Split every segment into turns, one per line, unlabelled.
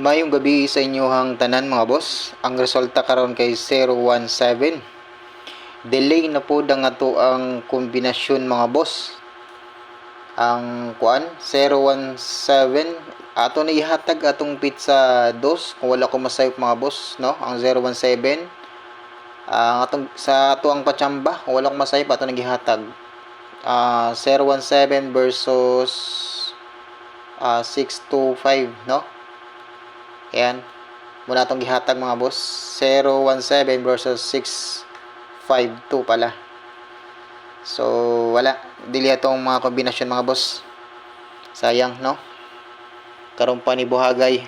Mayong gabi sa inyohang tanan mga boss. Ang resulta karon kay 017. Delay na po ang ato ang kombinasyon mga boss. Ang kuan 017 ato na ihatag atong pizza dos kung wala ko masayop mga boss no ang 017 ang atong sa ato ang pachamba kung wala ko masayop ato nagihatag Ah 017 versus ah 625 no Ayan. Muna itong gihatag mga boss. 017 versus 652 pala. So, wala. Dili itong mga kombinasyon mga boss. Sayang, no? Karon pa ni Buhagay.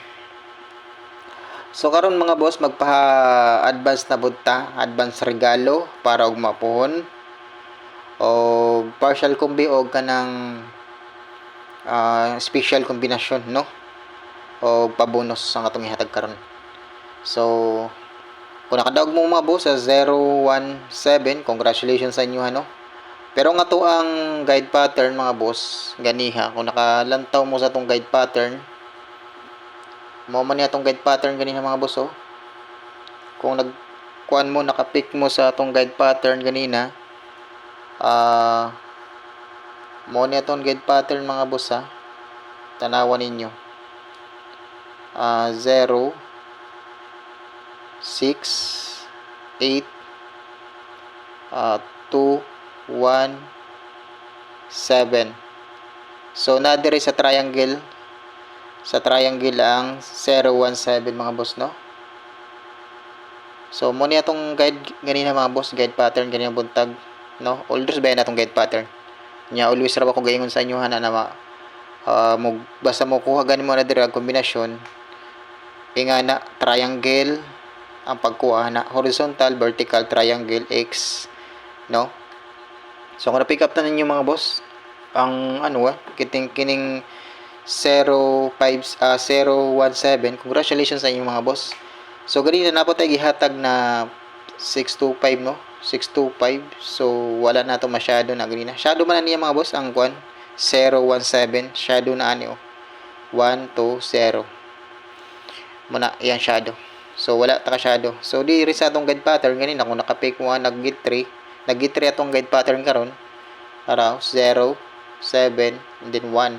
So, karon mga boss, magpa-advance na budta. Advance regalo para og mapuhon. O partial combi o kanang ah, special kombinasyon, no? O pabonus ang atong ihatag karon. So, kung nakadaog mo mga boss sa 017, congratulations sa inyo ano. Pero nga to ang guide pattern mga boss, ganiha. Kung nakalantaw mo sa atong guide pattern, mo man niya guide pattern ganiha mga boss oh. Kung nagkuan mo, nakapick mo sa atong guide pattern ganina, ah mo niya atong guide pattern mga boss ha. Tanawan ninyo uh, 0 6 8 uh, 2 1 7 so na dire sa triangle. Sa triangle ang 017 mga boss no? So mo niya tong guide ganina mga boss guide pattern ganina buntag no? Always ba na tong guide pattern? Nya always ra ko gaingon sa inyo hana na ma uh, mo basta mo kuha ganin mo na ang kombinasyon Inga na triangle ang pagkuha na horizontal, vertical, triangle, X, no? So kung na-pick up na ninyo mga boss, ang ano ah, kiting kining 05 uh, 017, congratulations sa inyo mga boss. So ganito na po tayo gihatag na 625 no? 625. So wala na to masyado na ganina. Shadow man na niya mga boss ang kwan 017, shadow na ani oh. 1 2 0 muna yan shadow. So wala ta shadow. So di rin sa guide pattern ganina kung naka-pick mo nag git 3 nag git 3 atong guide pattern karon. Para 0 7 and then 1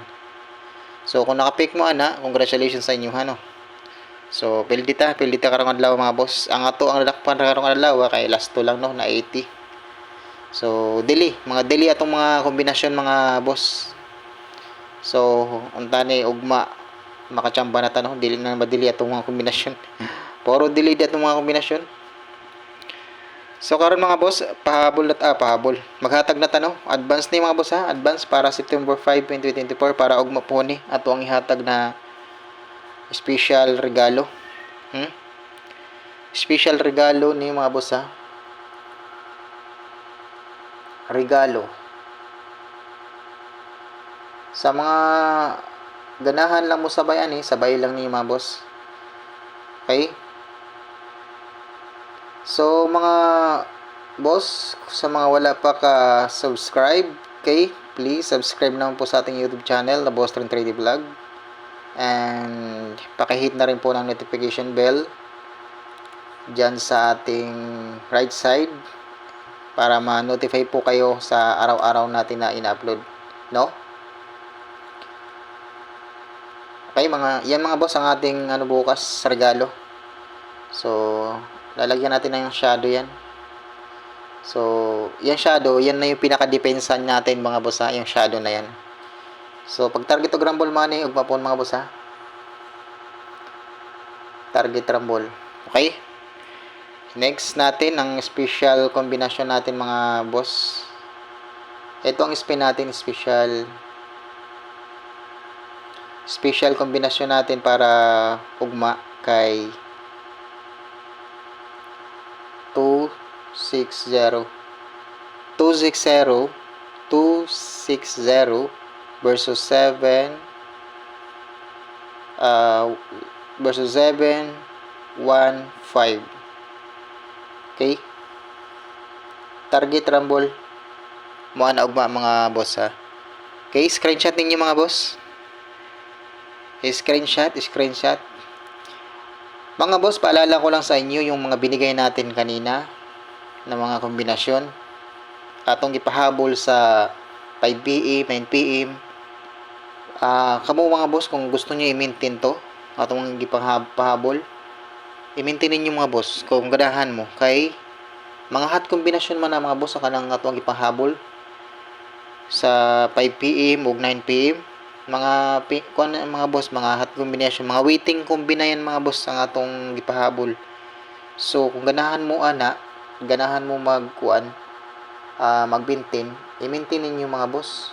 so kung naka-pick mo ana congratulations sa inyo ano. So pildita pildita karong adlaw mga boss. Ang ato ang lalakpan karong adlaw kay last to lang no na 80 so dili. Mga dili atong mga kombinasyon mga boss. So untani ugma makachamba na tanong dili na madili atong mga kombinasyon. Puro dili atong mga kombinasyon. So karon mga boss pahabol na ah, pahabol. Maghatag na tanong. Advance ni mga boss ha? Advance para September 5 2024 para og po ni ato ang ihatag na special regalo. Hmm? special regalo ni mga boss ha? Regalo. Sa mga ganahan lang mo sabayan eh sabay lang ni mga boss. Okay? So mga boss sa mga wala pa ka subscribe okay? Please subscribe naman po sa ating youtube channel na Boston 3D Vlog. And pakihit na rin po ng notification bell dyan sa ating right side para ma-notify po kayo sa araw-araw natin na ina-upload. No Okay, mga, yan mga boss ang ating ano bukas regalo. So, lalagyan natin na yung shadow yan. So, yan shadow, yan na yung pinaka-depensa natin mga boss ha, yung shadow na yan. So, pag target o rumble money, ugma po mga boss ha. Target rumble. Okay? Next natin, ang special combination natin mga boss. Ito ang spin natin, special special kombinasyon natin para ugma kay 260 260 260 versus 7 uh, versus 7 1 5 okay? Target rumble. Mo na ugma mga boss ha? Okay screenshot ninyo mga boss screenshot, screenshot. Mga boss, paalala ko lang sa inyo yung mga binigay natin kanina na mga kombinasyon. Atong ipahabol sa 5 PM, 9 PM. Ah, kamo mga boss kung gusto niyo i-maintain to, atong gipahabol, i-maintain ninyo mga boss kung gadahan mo kay mga hot kombinasyon man na mga boss sa kanang atong ipahabol sa 5 PM ug 9 PM mga kuan na mga boss mga hot combination mga waiting combinayan mga boss ang atong gipahabol. So kung ganahan mo ana ganahan mo magkuan ah mag-maintain i-maintain ninyo mga boss.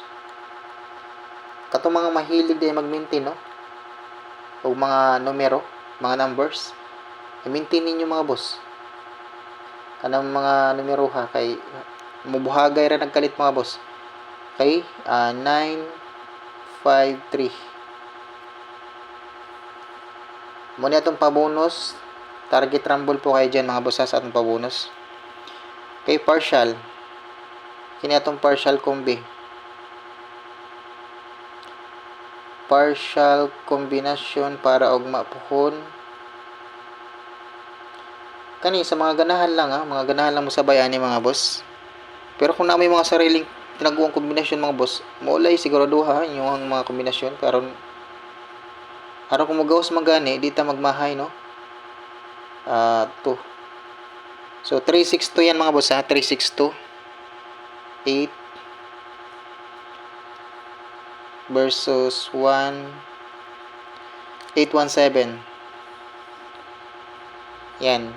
Kato mga mahilig din mag-maintain no? O mga numero mga numbers i-maintain ninyo mga boss. Kanang mga numero ha kay mubuhagay ra nagkalit mga boss. Kay ah 9 5, 3. Muna itong pabonus. Target rumble po kayo dyan mga boss sa atong pabonus. Kay partial. Kini atong partial combi. Partial combination para ugma puhon. Kani sa mga ganahan lang ha, mga ganahan lang mo sabayan ni mga boss. Pero kung na may mga sariling tinaguang kombinasyon mga boss. Maulay sigurado ha yung mga kombinasyon. Karon aron kung magawas magani di ta magmahay no? Ah uh, 2 so 362 yan mga boss ha? 362 8 versus 1 817 yan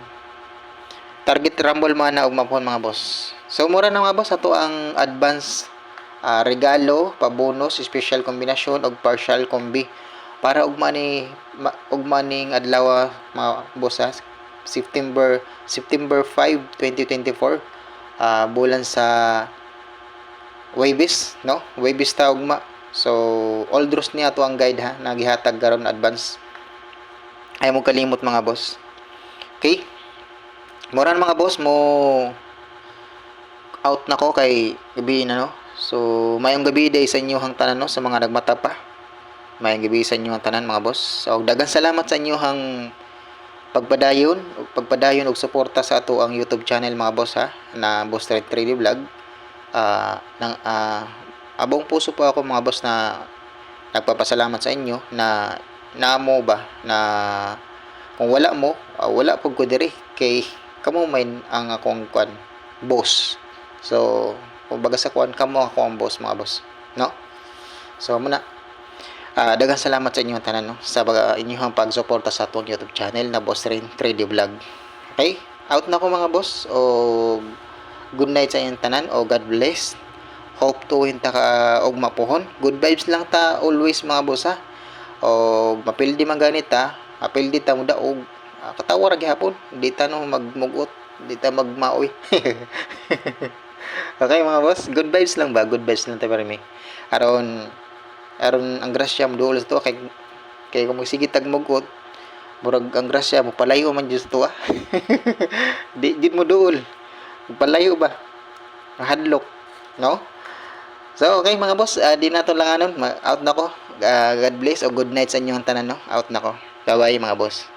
target rumble mana ug mapon mga boss So, mura na mga boss, ato ang advance uh, regalo, pabonus, special kombinasyon, og partial combi. Para ugma ni ugma ning adlaw mga boss ha, September September 5, 2024. Uh, bulan sa Waybis, no? Waybis ta ugma. So, all draws niya to ang guide ha, nagihatag karon advance. Ay mo kalimot mga boss. Okay? Mura mga boss mo out na ko kay gabi na no. So, mayong gabi day sa inyo hang tanan no sa mga nagmata pa. Mayong gabi sa inyo hang tanan mga boss. So, dagan salamat sa inyo hang pagpadayon ug pagpadayon og suporta sa ato ang YouTube channel mga boss ha na Boss Trade 3D Vlog. Uh, nang uh, abong puso po ako mga boss na nagpapasalamat sa inyo na namo ba na kung wala mo, uh, wala pug ko diri kay kamo main ang akong kwan boss So, kumbaga sa kuan kamo ako ang boss mga boss, no? So, muna uh, daghang salamat sa inyong tanan no sa uh, inyong pagsuporta sa atong YouTube channel na Boss Rin 3D Vlog. Okay? Out na ko mga boss o good night sa inyong tanan o God bless. Hope to hinta ka og mapuhon. Good vibes lang ta always mga boss ha. O mapildi man ganit ha. Mapildi ta mo daog. Uh, katawa ra gihapon. Di ta no magmugot, di ta magmaoy. Okay mga boss, good vibes lang ba? Good vibes lang tayo mi. Aron aron ang grasya mo duol to kay kay kung magsige tag mugot murag ang grasya mo palayo man jud to ah. di jud mo duol. Palayo ba? Hadlok, no? So, okay mga boss, uh, di na to lang anon, out na ko. Uh, God bless o good night sa inyo tanan no. Out na ko. Bye-bye mga boss.